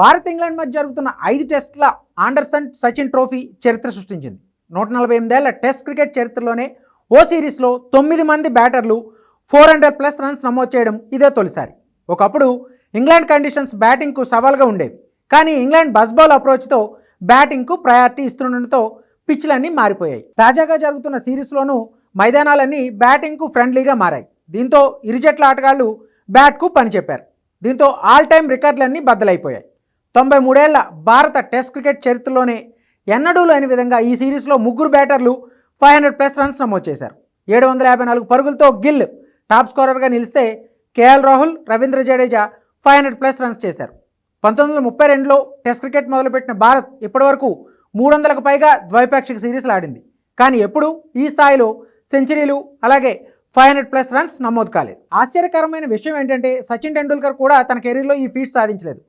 Bharat England మధ్య జరుగుతున్న ఐదు టెస్టుల ఆండర్సన్ సచిన్ ట్రోఫీ చరిత్ర సృష్టించింది. నూట నలభై ఎనిమిదేళ్ళ టెస్ట్ క్రికెట్ చరిత్రలోనే ఓ సిరీస్లో తొమ్మిది మంది బ్యాటర్లు ఫోర్ హండ్రెడ్ ప్లస్ రన్స్ నమోదు చేయడం ఇదే తొలిసారి. ఒకప్పుడు ఇంగ్లాండ్ కండిషన్స్ బ్యాటింగ్కు సవాల్గా ఉండేవి. కానీ ఇంగ్లాండ్ బస్బాల్ అప్రోచ్తో బ్యాటింగ్కు ప్రయారిటీ ఇస్తుండటంతో పిచ్లన్నీ మారిపోయాయి. తాజాగా జరుగుతున్న సిరీస్లోనూ మైదానాలన్నీ బ్యాటింగ్కు ఫ్రెండ్లీగా మారాయి. దీంతో ఇరు జట్ల ఆటగాళ్ళు బ్యాట్కు పని చెప్పారు దీంతో ఆల్ టైమ్ రికార్డులన్నీ బద్దలైపోయాయి. తొంభై మూడేళ్ళ భారత టెస్ట్ క్రికెట్ చరిత్రలోనే ఎన్నడూ లేని విధంగా ఈ సిరీస్లో ముగ్గురు బ్యాటర్లు ఫైవ్ హండ్రెడ్ ప్లస్ రన్స్ నమోదు చేశారు. ఏడు వందల యాభై నాలుగు పరుగులతో గిల్ టాప్ స్కోరర్గా నిలిస్తే KL Rahul Ravindra Jadeja five hundred plus runs చేశారు. పంతొమ్మిది వందల ముప్పై రెండులో టెస్ట్ క్రికెట్ మొదలుపెట్టిన భారత్ ఇప్పటివరకు మూడు వందలకు పైగా ద్వైపాక్షిక సిరీస్లు ఆడింది. కానీ ఎప్పుడూ ఈ స్థాయిలో సెంచరీలు అలాగే ఫైవ్ హండ్రెడ్ ప్లస్ రన్స్ నమోదు కాలేదు. ఆశ్చర్యకరమైన విషయం ఏంటంటే సచిన్ టెండూల్కర్ కూడా తన కెరీర్లో ఈ ఫీట్ సాధించలేదు.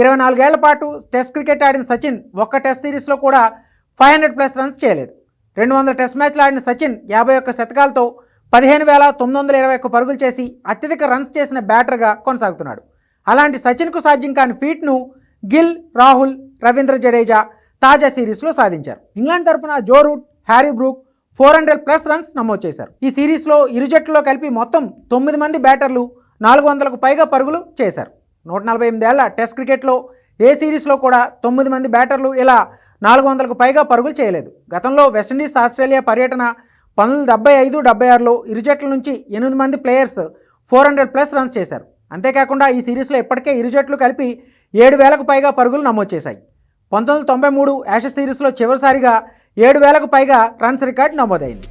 ఇరవై నాలుగేళ్ళ పాటు టెస్ట్ క్రికెట్ ఆడిన సచిన్ ఒక్క టెస్ట్ సిరీస్లో కూడా ఫైవ్ హండ్రెడ్ ప్లస్ రన్స్ చేయలేదు. రెండు వందల టెస్ట్ మ్యాచ్లు ఆడిన సచిన్ యాభై ఒక్క శతకాలతో పదిహేను వేల తొమ్మిది వందల ఇరవై ఒక్క పరుగులు చేసి అత్యధిక రన్స్ చేసిన బ్యాటర్గా కొనసాగుతున్నాడు. అలాంటి సచిన్కు సాధ్యం కాని ఫీట్ను గిల్ రాహుల్ రవీంద్ర జడేజా తాజా సిరీస్లో సాధించారు. ఇంగ్లాండ్ తరపున Joe Root Harry Brook four hundred plus runs నమోదు చేశారు. ఈ సిరీస్లో ఇరు జట్లలో కలిపి మొత్తం తొమ్మిది మంది బ్యాటర్లు నాలుగు వందలకు పైగా పరుగులు చేశారు. నూట నలభై ఎనిమిదేళ్ళ టెస్ట్ క్రికెట్లో ఏ సిరీస్లో కూడా తొమ్మిది మంది బ్యాటర్లు ఇలా నాలుగు వందలకు పైగా పరుగులు చేయలేదు. గతంలో వెస్టిండీస్ ఆస్ట్రేలియా పర్యటన పంతొమ్మిది డెబ్బై ఐదు డెబ్బై ఆరులో ఇరు జట్ల నుంచి ఎనిమిది మంది players four hundred plus runs చేశారు. అంతేకాకుండా ఈ సిరీస్లో ఇప్పటికే ఇరు జట్లు కలిపి ఏడు వేలకు పైగా పరుగులు నమోదు చేశాయి. పంతొమ్మిది వందల తొంభై మూడు యాషస్ సిరీస్లో చివరిసారిగా ఏడు వేలకు పైగా రన్స్ రికార్డు నమోదైంది.